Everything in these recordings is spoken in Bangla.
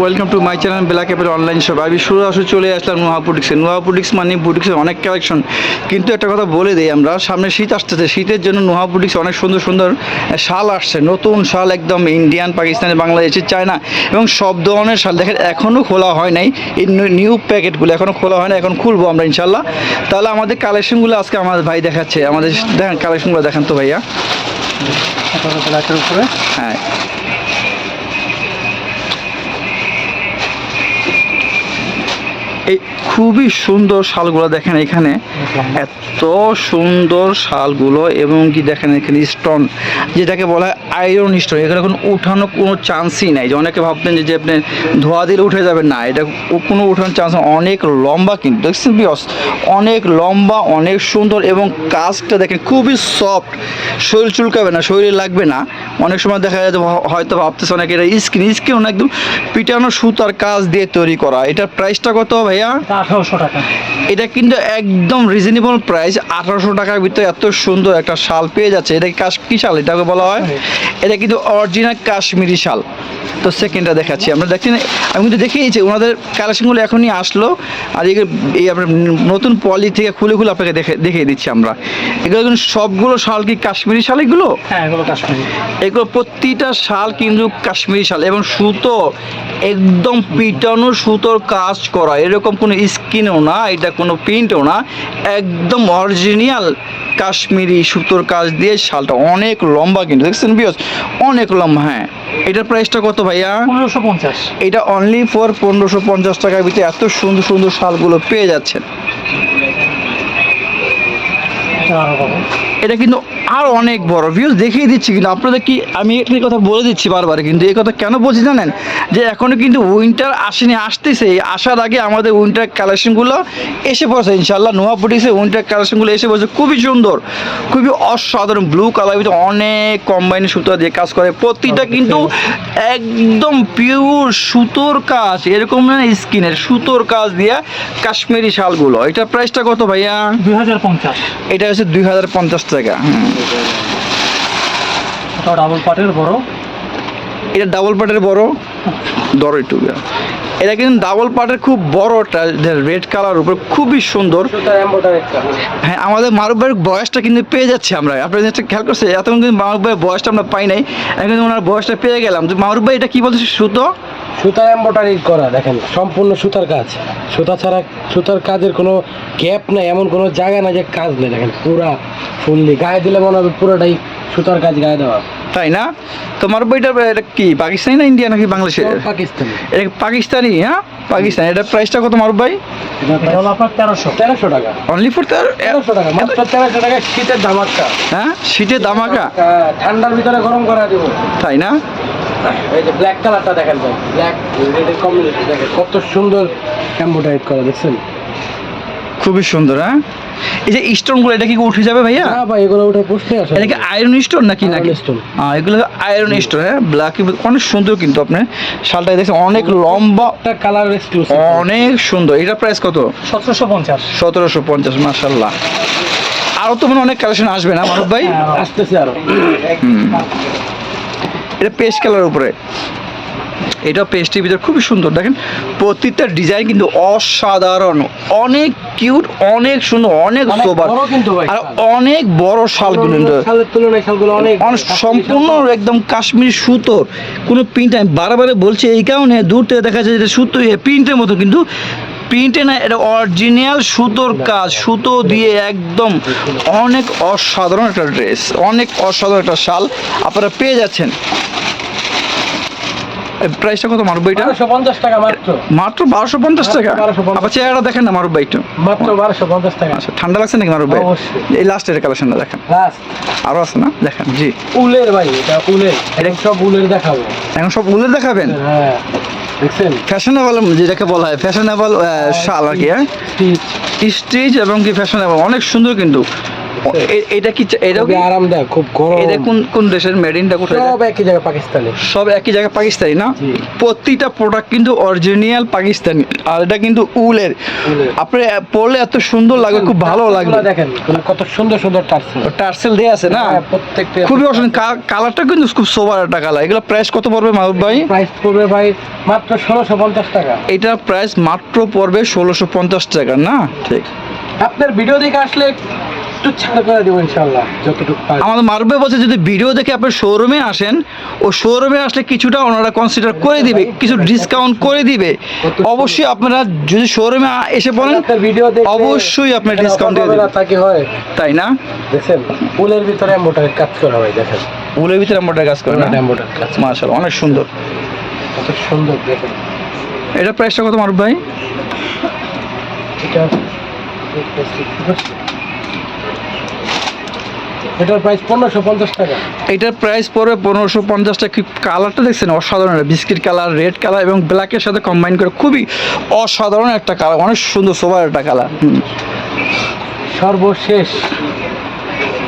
Welcome to my channel black অ্যাপের অনলাইন শপ আমি শুরু আসলে চলে আসলাম নোহা বুটিক্সে নোহা বুটিক্স মানে বুটিক্সের অনেক কালেকশন কিন্তু একটা কথা বলে দিই আমরা, সামনে শীত আসতেছে। শীতের জন্য নোহা বুটিক্স অনেক সুন্দর সুন্দর শাল আসছে। নতুন শাল একদম ইন্ডিয়ান পাকিস্তানি বাংলাদেশের চায়না এবং সব ধরনের শাল। দেখেন এখনও খোলা হয় নাই। এই নিউ প্যাকেটগুলো এখনও খোলা হয় না এখন খুলবো আমরা ইনশাল্লাহ তাহলে আমাদের কালেকশনগুলো আজকে আমাদের ভাই দেখাচ্ছে। আমাদের, দেখেন কালেকশনগুলো দেখেন তো ভাইয়া। হ্যাঁ। এই খুবই সুন্দর শালগুলো দেখেন এখানে। এত সুন্দর শালগুলো এবং কি দেখেন এখানে স্টোন যেটাকে বলা হয় আয়রন স্টোন এখানে কোনো উঠানো কোনো চান্সই নাই। যে অনেকে ভাবতেন যে- আপনি ধোয়া দিলে উঠে যাবেন। না এটা কোনো উঠানোর চান্স অনেক লম্বা কিন্তু দেখছেন বিয়স? অনেক লম্বা অনেক সুন্দর এবং কাজটা দেখেন খুবই সফট শরীর চুলকাবে না শরীরে লাগবে না। অনেক সময় দেখা যায় হয়তো ভাবতেছে অনেকে এটা স্কিন স্কিন একদম পিটানো সুতার কাজ দিয়ে তৈরি করা। এটার প্রাইসটা কত ভাইয়া? আঠারোশো টাকা। এটা কিন্তু একদম রিজনেবল প্রাইস আঠারোশো টাকার ভিতরে এত সুন্দর একটা শাল পেয়ে যাচ্ছে। এটা কাশ কি শাল? এটাকে বলা হয়? এটা কিন্তু অরিজিনাল কাশ্মীরি শাল। তো সেকেন্ডটা দেখাচ্ছি। আমরা দেখছি আমি কিন্তু দেখিয়েছি ওনাদের কালেকশনগুলো এখনই আসলো। আর এই এই আপনার নতুন পলি থেকে খুলে খুলে আপনাকে দেখে দেখিয়ে দিচ্ছি আমরা। এগুলো কিন্তু সবগুলো শাল কি কাশ্মীরি শাল এগুলো? হ্যাঁ এগুলো কাশ্মীরি। এগুলো প্রতিটা শাল কিন্তু কাশ্মীরি শাল এবং সুতো একদম পিটানো সুতোর কাজ করা। এরকম কোনো স্কিনও না এটা কোনো প্রিন্টও না একদম অরিজিনাল কাশ্মীরি সুতোর কাজ দিয়ে শালটা অনেক লম্বা কিন্তু দেখছেন বিয়স অনেক লম্বা হ্যাঁ। এটার প্রাইসটা কত ভাইয়া? পনেরোশো পঞ্চাশ। এটা অনলি ফর পনেরোশো পঞ্চাশ টাকার ভিতরে এত সুন্দর সুন্দর শালগুলো পেয়ে যাচ্ছেন। এটা কিন্তু আর অনেক বড় ভিউজ দেখিয়ে দিচ্ছি কিন্তু আপনাদের কি আমি একটি কথা বলে দিচ্ছি বারবার কিন্তু এই কথা কেন বলছি জানেন? যে এখনও কিন্তু উইন্টার আসেনি আসতেছে। আসার আগে আমাদের উইন্টার কালেকশনগুলো এসে পড়ছে ইনশাল্লাহ নোয়া বুটিক্সে উইন্টার কালেকশনগুলো এসে পড়ছে। খুবই সুন্দর খুবই অসাধারণ ব্লু কালার ভিতরে অনেক কম্বাইন সুতো দিয়ে কাজ করে। প্রতিটা কিন্তু একদম পিওর সুতোর কাজ এরকম না স্কিনের সুতোর কাজ দিয়ে কাশ্মীরি শালগুলো। এটার প্রাইসটা কত ভাইয়া? দুই হাজার পঞ্চাশ। এটা হচ্ছে দুই হাজার পঞ্চাশ টাকা। ডাবল পাটের বড়? এটা ডাবল পাটের বড়? দর একটু এটা কিন্তু ডাবল পার্টের খুব বড় রেড কালার উপর খুবই সুন্দর। হ্যাঁ আমাদের মারুফ ভাইয়ের বয়সটা কিন্তু পেয়ে যাচ্ছে আমরা। আপনারা জিনিসটা খেয়াল করছে এতক্ষণ কিন্তু মারুফ ভাইয়ের বয়সটা আমরা পাই নাই। এখন ওনার বয়সটা পেয়ে গেলাম। তো মারুফ ভাই এটা কি বলছে সুতো? সুতার এম্বয়ডারি করা দেখেন সম্পূর্ণ সুতার কাজ। সুতা ছাড়া সুতার কাজের কোনো গ্যাপ নাই এমন কোনো জায়গা নাই যে কাজ নেই। দেখেন পুরা ফুললি গায়ে দিলে মনে হবে পুরোটাই সুতার কাজ গায়ে দেওয়া। তাই না? তো মারুফ ভাই এটা এটা কি পাকিস্তানি না ইন্ডিয়া নাকি বাংলাদেশের? পাকিস্তানি। এটা পাকিস্তানি হ্যাঁ? পাকিস্তানি। এটা প্রাইসটা কত মারুফ ভাই? তেরোশো। তেরোশো টাকা। অনলি ফর তেরোশো টাকা। মাত্র তেরোশো টাকা শীতের ধামাক্কা হ্যাঁ? শীতের দামাকা হ্যাঁ, ঠান্ডার ভিতরে গরম করা দেবো। তাই না? এই যে ব্ল্যাক কালারটা দেখেন ভাই। ব্ল্যাক রেডের কম্বিনেশন দেখেন কত সুন্দর এম্বয়ডারি করা দেখছেন? খুবই সুন্দর হ্যাঁ? এই যে স্টোনগুলো এটা কি উঠে যাবে ভাইয়া? না ভাই এগুলো উঠে প্রশ্নই আসে এটা কি আয়রন স্টোন নাকি নাকি? stone। হ্যাঁ এগুলো আয়রন স্টোন হ্যাঁ? ব্ল্যাক অনেক সুন্দর কিন্তু আপনার। শালটা দেখছেন অনেক লম্বা। একটা কালার এক্সক্লুসিভ অনেক সুন্দর। এটা প্রাইস কত? সতেরোশো পঞ্চাশ। সতেরোশো পঞ্চাশ মার্শাল্লাহ আরও তো মানে অনেক কালেকশন আসবে না মানব ভাই? আসতেছে আরও। এটা পেস্ট কালার উপরে। এটা পেস্টের ভিতরে খুবই সুন্দর। দেখেন প্রত্যেকটা ডিজাইন কিন্তু অসাধারণ। অনেক কিউট অনেক সুন্দর অনেক সোবার আর অনেক বড় শাল কিন্তু শালের তুলনায় শালগুলো অনেক অনেক সম্পূর্ণ একদম কাশ্মীরি সুতোর। কোনো প্রিন্ট আমি বারবারে বলছি এই কারণে দূর থেকে দেখা যায় যেটা সুতো প্রিন্টের মতো কিন্তু প্রিন্টে না এটা অরিজিনাল সুতোর কাজ। সুতো দিয়ে একদম অনেক অসাধারণ একটা ড্রেস অনেক অসাধারণ একটা শাল। আপনারা পেয়ে যাচ্ছেন। প্রাইসটা কত মারুব ভাইটা? পঞ্চাশ টাকা মাত্র। মাত্র বারোশো পঞ্চাশ টাকা? মাত্র 1250 আবার চেহারা দেখেন না মারুব ভাইটা? মাত্র বারোশো পঞ্চাশ টাকা। আচ্ছা ঠান্ডা লাগছে নাকি মারুব ভাই? এই লাস্টের কালেকশনটা দেখেন। আরও আছে না? দেখেন জি। উলের ভাই এটা উলের। এটা সব উলের দেখাবো। এখন সব উল্লে দেখাবেন? হ্যাঁ দেখছেন? ফ্যাশনেবল যেটাকে বলা হয় ফ্যাশনেবল শাল আর কি হ্যাঁ? স্টিচ এবং কি ফ্যাশনেবল অনেক সুন্দর কিন্তু। এটা কি এটাও কি? আরামদায়ক খুব গরম। এটা কোন কোন দেশের মেডিনটা কোথায়? সব একই পাকিস্তানি। সব একই জায়গায় পাকিস্তানি না? প্রোডাক্ট কিন্তু অরিজিনাল পাকিস্তানি। আর এটা কিন্তু উলের। আপনি পরলে এত সুন্দর লাগবে খুব ভালো টার্সেলগুলো দেখেন কত সুন্দর সুন্দর টার্সেল। টার্সেল দিয়ে আছে না? হ্যাঁ, প্রত্যেকটা খুবই অসুন্দর কালারটা কিন্তু খুব সোবার একটা কালার। এগুলো প্রাইস কত পড়বে মাহবুব ভাই? প্রাইস পড়বে ভাই মাত্র ষোলোশো পঞ্চাশ টাকা। এটার প্রাইস মাত্র পড়বে ষোলোশো পঞ্চাশ টাকা না? ঠিক। আপনার ভিডিও দেখে আসলে একটু ছাড় করে দেবো ইনশাল্লাহ যতটুকু পারি। আমাদের মারবে বলছে যদি ভিডিও দেখে আপনি শোরুমে আসেন ও শোরুমে আসলে কিছুটা ওনারা কনসিডার করে দিবে কিছু ডিসকাউন্ট করে দিবে। অবশ্যই আপনারা যদি শোরুমে এসে বলেন ভিডিও অবশ্যই আপনি ডিসকাউন্ট দিয়ে অফার পাবে দেবেন না, তা কি হয়। তাই না? দেখছেন ফুলের ভিতরে মোটার কাজ করা হয় দেখেন। উলের ভিতরে মোটা কাজ করে না? মোটার কাজ। মাশাআল্লাহ অনেক সুন্দর। কত সুন্দর দেখেন। এটা প্রাইসটা কত মারুফ ভাই? এটা এটার প্রাইস পনেরোশো পঞ্চাশ টাকা। এটার প্রাইস পড়বে পনেরোশো পঞ্চাশ টাকা। কি কালারটা দেখছেন? অসাধারণ। বিস্কিট কালার রেড কালার এবং ব্ল্যাকের সাথে কম্বাইন করে খুবই অসাধারণ একটা কালার অনেক সুন্দর সোবার একটা কালার সর্বশেষ।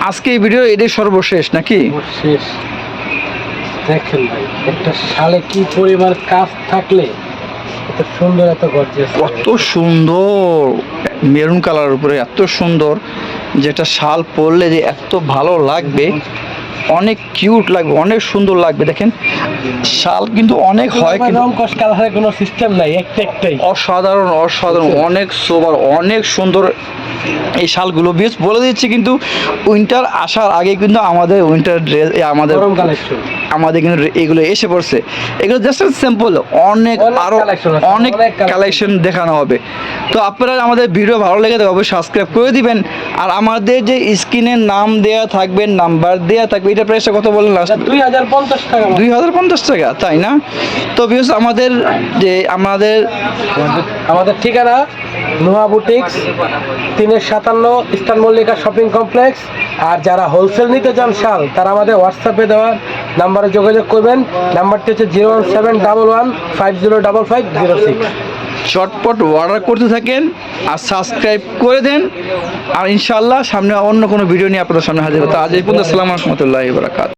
আজকে এই ভিডিও এটাই সর্বশেষ নাকি? সর্বশেষ। দেখেন ভাই একটা শালে কি পরিমাণ কাজ থাকলে এত সুন্দর এত গর্জিয়াস কত সুন্দর। মেরুন কালারের উপরে এত সুন্দর। যেটা শাল পরলে যে এত ভালো লাগবে অনেক কিউট লাগবে অনেক সুন্দর লাগবে দেখেন। শাল কিন্তু অনেক হয় কিন্তু কোনো সিস্টেম নাই একটা একটাই। অসাধারণ অসাধারণ অনেক সোবার অনেক সুন্দর এই শালগুলো। বেশ বলে দিচ্ছি কিন্তু উইন্টার আসার আগে কিন্তু আমাদের উইন্টার ড্রেস আমাদের আমাদের কিন্তু এগুলো এসে পড়ছে। এগুলো জাস্ট সিম্পল অনেক অনেক আরও অনেক কালেকশন দেখানো হবে। তো আপনারা আমাদের ভিডিও ভালো লেগে থাকবে অবশ্যই সাবস্ক্রাইব করে দিবেন। আর আমাদের যে স্ক্রিনের নাম দেয়া থাকবে নাম্বার দেয়া থাকবে এটা প্রাইসটা কত বলেন লাস্ট দুই হাজার পঞ্চাশ টাকা দুই হাজার পঞ্চাশ টাকা তাই না? তো বিকজ আমাদের যে আমাদের আমাদের ঠিকানা নোহা বুটিক্স তিনের সাতান্ন ইস্টার্ন মল্লিকা শপিং কমপ্লেক্স। আর যারা হোলসেল নিতে চান শাল তারা আমাদের হোয়াটসঅ্যাপে দেওয়া নাম্বারে যোগাযোগ করবেন। নাম্বারটি হচ্ছে zero one seven double one five zero double five zero six চটপট অর্ডার করতে থাকেন আর সাবস্ক্রাইব করে দেন। আর ইনশাল্লাহ সামনে অন্য কোনো ভিডিও নিয়ে আপনাদের সামনে হাজির হতো আজ এই পর্যন্ত, আসসালামু রহমতুল্লাহ বারাকাত